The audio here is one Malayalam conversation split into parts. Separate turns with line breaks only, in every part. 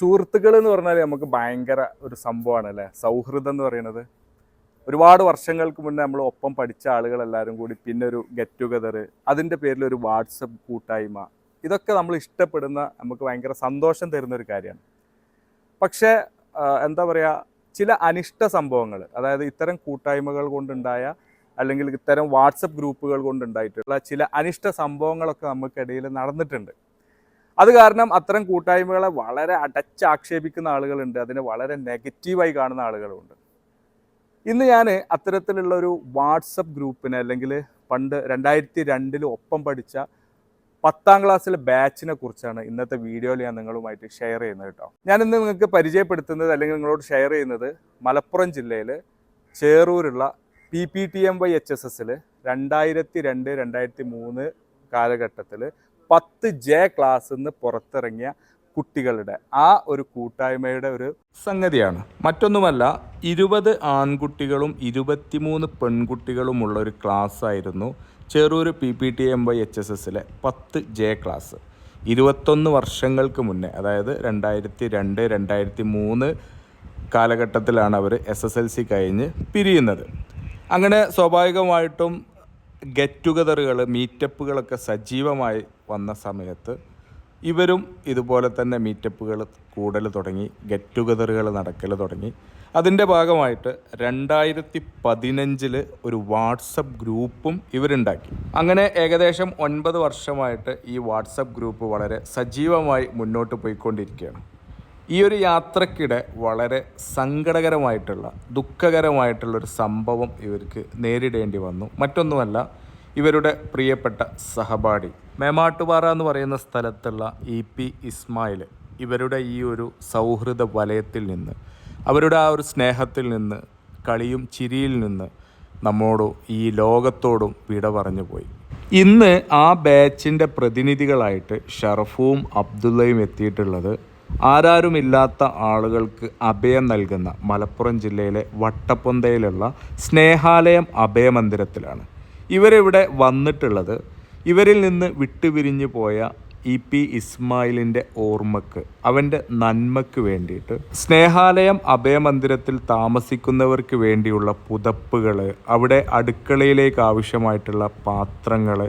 സുഹൃത്തുക്കൾ എന്ന് പറഞ്ഞാൽ നമുക്ക് ഭയങ്കര ഒരു സംഭവമാണ് അല്ലേ സൗഹൃദം എന്ന് പറയുന്നത്. ഒരുപാട് വർഷങ്ങൾക്ക് മുന്നേ നമ്മൾ ഒപ്പം പഠിച്ച ആളുകളെല്ലാവരും കൂടി പിന്നെ ഒരു ഗെറ്റ് ടുഗദർ അതിന്റെ പേരിൽ ഒരു വാട്സപ്പ് കൂട്ടായ്മ ഇതൊക്കെ നമ്മൾ ഇഷ്ടപ്പെടുന്ന നമുക്ക് ഭയങ്കര സന്തോഷം തരുന്ന ഒരു കാര്യമാണ്. പക്ഷേ എന്താ പറയുക ചില അനിഷ്ട സംഭവങ്ങൾ അതായത് ഇത്തരം കൂട്ടായ്മകൾ കൊണ്ടുണ്ടായ അല്ലെങ്കിൽ ഇത്തരം വാട്സപ്പ് ഗ്രൂപ്പുകൾ കൊണ്ടുണ്ടായിട്ടുള്ള ചില അനിഷ്ട സംഭവങ്ങളൊക്കെ നമുക്കിടയിൽ നടന്നിട്ടുണ്ട്. അത് കാരണം അത്തരം കൂട്ടായ്മകളെ വളരെ അടച്ചാക്ഷേപിക്കുന്ന ആളുകളുണ്ട്. അതിനെ വളരെ നെഗറ്റീവായി കാണുന്ന ആളുകളുണ്ട്. ഇന്ന് ഞാൻ അത്തരത്തിലുള്ള ഒരു വാട്സപ്പ് ഗ്രൂപ്പിനെ അല്ലെങ്കിൽ പണ്ട് രണ്ടായിരത്തി രണ്ടിൽ ഒപ്പം പഠിച്ച പത്താം ക്ലാസ്സിലെ ബാച്ചിനെ കുറിച്ചാണ് ഇന്നത്തെ വീഡിയോയിൽ ഞാൻ നിങ്ങളുമായിട്ട് ഷെയർ ചെയ്യുന്നത് കേട്ടോ. ഞാനിന്ന് നിങ്ങൾക്ക് പരിചയപ്പെടുത്തുന്നത് അല്ലെങ്കിൽ നിങ്ങളോട് ഷെയർ ചെയ്യുന്നത് മലപ്പുറം ജില്ലയിൽ ചേറൂരുള്ള P P T M Y H S എസിൽ രണ്ടായിരത്തി രണ്ട് രണ്ടായിരത്തി മൂന്ന് കാലഘട്ടത്തിൽ പത്ത് ജെ ക്ലാസ്സിൽ നിന്ന് പുറത്തിറങ്ങിയ കുട്ടികളുടെ ആ ഒരു കൂട്ടായ്മയുടെ ഒരു സംഗതിയാണ്. മറ്റൊന്നുമല്ല ഇരുപത് ആൺകുട്ടികളും ഇരുപത്തിമൂന്ന് പെൺകുട്ടികളുമുള്ള ഒരു ക്ലാസ് ആയിരുന്നു Cheroor P P T M Y H S എസിലെ പത്ത് ജെ ക്ലാസ്. ഇരുപത്തൊന്ന് വർഷങ്ങൾക്ക് മുന്നേ അതായത് രണ്ടായിരത്തി രണ്ട് രണ്ടായിരത്തി മൂന്ന് കാലഘട്ടത്തിലാണ് അവർ എസ് എസ് എൽ സി കഴിഞ്ഞ് പിരിയുന്നത്. അങ്ങനെ സ്വാഭാവികമായിട്ടും ഗെറ്റ് ടുഗദറുകൾ മീറ്റപ്പുകളൊക്കെ സജീവമായി വന്ന സമയത്ത് ഇവരും ഇതുപോലെ തന്നെ മീറ്റപ്പുകൾ കൂടൽ തുടങ്ങി ഗെറ്റ് ടുഗദറുകൾ നടക്കൽ തുടങ്ങി. അതിന്റെ ഭാഗമായിട്ട് രണ്ടായിരത്തി പതിനഞ്ചിൽ ഒരു വാട്സപ്പ് ഗ്രൂപ്പും ഇവരുണ്ടാക്കി. അങ്ങനെ ഏകദേശം ഒൻപത് വർഷമായിട്ട് ഈ വാട്സപ്പ് ഗ്രൂപ്പ് വളരെ സജീവമായി മുന്നോട്ട് പോയിക്കൊണ്ടിരിക്കുകയാണ്. ഈ ഒരു യാത്രക്കിടെ വളരെ സങ്കടകരമായിട്ടുള്ള ദുഃഖകരമായിട്ടുള്ളൊരു സംഭവം ഇവർക്ക് നേരിടേണ്ടി വന്നു. മറ്റൊന്നുമല്ല ഇവരുടെ പ്രിയപ്പെട്ട സഹപാഠി. മേമാട്ടുപാറ എന്ന് പറയുന്ന സ്ഥലത്തുള്ള ഇ പി ഇസ്മായിൽ ഇവരുടെ ഈ ഒരു സൗഹൃദ വലയത്തിൽ നിന്ന് അവരുടെ ആ ഒരു സ്നേഹത്തിൽ നിന്ന് കളിയും ചിരിയിൽ നിന്ന് നമ്മോടും ഈ ലോകത്തോടും വിട പറഞ്ഞു പോയി. ഇന്ന് ആ ബാച്ചിന്റെ പ്രതിനിധികളായിട്ട് ഷറഫും അബ്ദുള്ളയും എത്തിയിട്ടുള്ളത് ആരാരുമില്ലാത്ത ആളുകൾക്ക് അഭയം നൽകുന്ന മലപ്പുറം ജില്ലയിലെ വട്ടപ്പൊന്തയിലുള്ള സ്നേഹാലയം അഭയമന്ദിരത്തിലാണ്. ഇവരിവിടെ വന്നിട്ടുള്ളത് ഇവരിൽ നിന്ന് വിട്ടുപിരിഞ്ഞു പോയ ഇ പി ഇസ്മായിലിന്റെ ഓർമ്മക്ക് അവന്റെ നന്മക്ക് വേണ്ടിയിട്ട്. സ്നേഹാലയം അഭയമന്ദിരത്തിൽ താമസിക്കുന്നവർക്ക് വേണ്ടിയുള്ള പുതപ്പുകൾ അവിടെ അടുക്കളയിലേക്ക് ആവശ്യമായിട്ടുള്ള പാത്രങ്ങൾ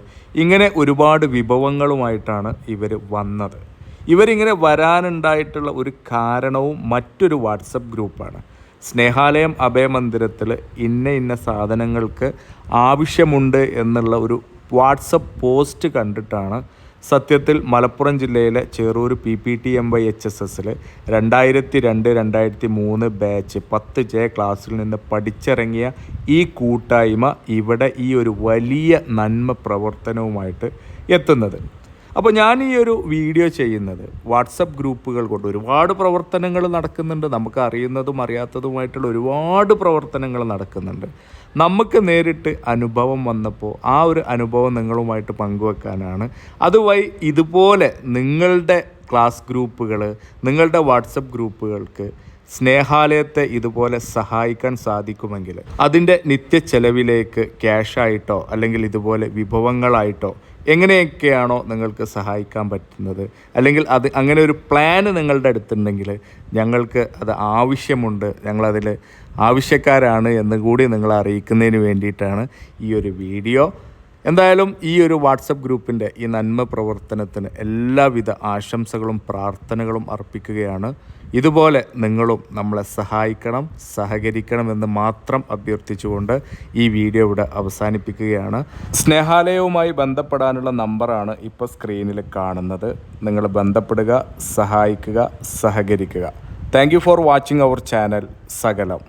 ഇങ്ങനെ ഒരുപാട് വിഭവങ്ങളുമായിട്ടാണ് ഇവർ വന്നത്. ഇവരിങ്ങനെ വരാനുണ്ടായിട്ടുള്ള ഒരു കാരണവും മറ്റൊരു വാട്സപ്പ് ഗ്രൂപ്പാണ്. സ്നേഹാലയം അഭയമന്ദിരത്തിൽ ഇന്ന ഇന്ന സാധനങ്ങൾക്ക് ആവശ്യമുണ്ട് എന്നുള്ള ഒരു വാട്സപ്പ് പോസ്റ്റ് കണ്ടിട്ടാണ് സത്യത്തിൽ മലപ്പുറം ജില്ലയിലെ Cheroor P P T M Y H S എസിൽ രണ്ടായിരത്തി രണ്ട് രണ്ടായിരത്തി മൂന്ന് ബാച്ച് പത്ത് ജെ ക്ലാസ്സിൽ നിന്ന് പഠിച്ചിറങ്ങിയ ഈ കൂട്ടായ്മ ഇവിടെ ഈ ഒരു വലിയ നന്മ പ്രവർത്തനവുമായിട്ട് എത്തുന്നത്. അപ്പോൾ ഞാൻ ഈ ഒരു വീഡിയോ ചെയ്യുന്നത് വാട്സപ്പ് ഗ്രൂപ്പുകൾ കൊണ്ട് ഒരുപാട് പ്രവർത്തനങ്ങൾ നടക്കുന്നുണ്ട്. നമുക്ക് അറിയുന്നതും അറിയാത്തതുമായിട്ടുള്ള ഒരുപാട് പ്രവർത്തനങ്ങൾ നടക്കുന്നുണ്ട്. നമുക്ക് നേരിട്ട് അനുഭവം വന്നപ്പോൾ ആ ഒരു അനുഭവം നിങ്ങളുമായിട്ട് പങ്കുവെക്കാനാണ്. അതുവഴി ഇതുപോലെ നിങ്ങളുടെ ക്ലാസ് ഗ്രൂപ്പുകൾ നിങ്ങളുടെ വാട്സപ്പ് ഗ്രൂപ്പുകൾക്ക് സ്നേഹാലയത്തെ ഇതുപോലെ സഹായിക്കാൻ സാധിക്കുമെങ്കിൽ അതിന്റെ നിത്യ ചെലവിലേക്ക് ക്യാഷായിട്ടോ അല്ലെങ്കിൽ ഇതുപോലെ വിഭവങ്ങളായിട്ടോ എങ്ങനെയൊക്കെയാണോ നിങ്ങൾക്ക് സഹായിക്കാൻ പറ്റുന്നത്. അല്ലെങ്കിൽ അത് അങ്ങനെ ഒരു പ്ലാൻ നിങ്ങളുടെ അടുത്തുണ്ടെങ്കിൽ ഞങ്ങൾക്ക് അത് ആവശ്യമുണ്ട്. ഞങ്ങളതിൽ ആവശ്യക്കാരാണ് എന്ന് കൂടി നിങ്ങളെ അറിയിക്കുന്നതിന് വേണ്ടിയിട്ടാണ് ഈ ഒരു വീഡിയോ എന്തായാലും ഈ ഒരു വാട്സപ്പ് ഗ്രൂപ്പിന്റെ ഈ നന്മ പ്രവർത്തനത്തിന് എല്ലാവിധ ആശംസകളും പ്രാർത്ഥനകളും അർപ്പിക്കുകയാണ്. ഇതുപോലെ നിങ്ങളും നമ്മളെ സഹായിക്കണം സഹകരിക്കണം എന്ന് മാത്രം അഭ്യർത്ഥിച്ചുകൊണ്ട് ഈ വീഡിയോ ഇവിടെ അവസാനിപ്പിക്കുകയാണ്. സ്നേഹാലയവുമായി ബന്ധപ്പെടാനുള്ള നമ്പറാണ് ഇപ്പോൾ സ്ക്രീനിൽ കാണുന്നത്. നിങ്ങൾ ബന്ധപ്പെടുക സഹായിക്കുക സഹകരിക്കുക. Thank for watching our channel സകലം.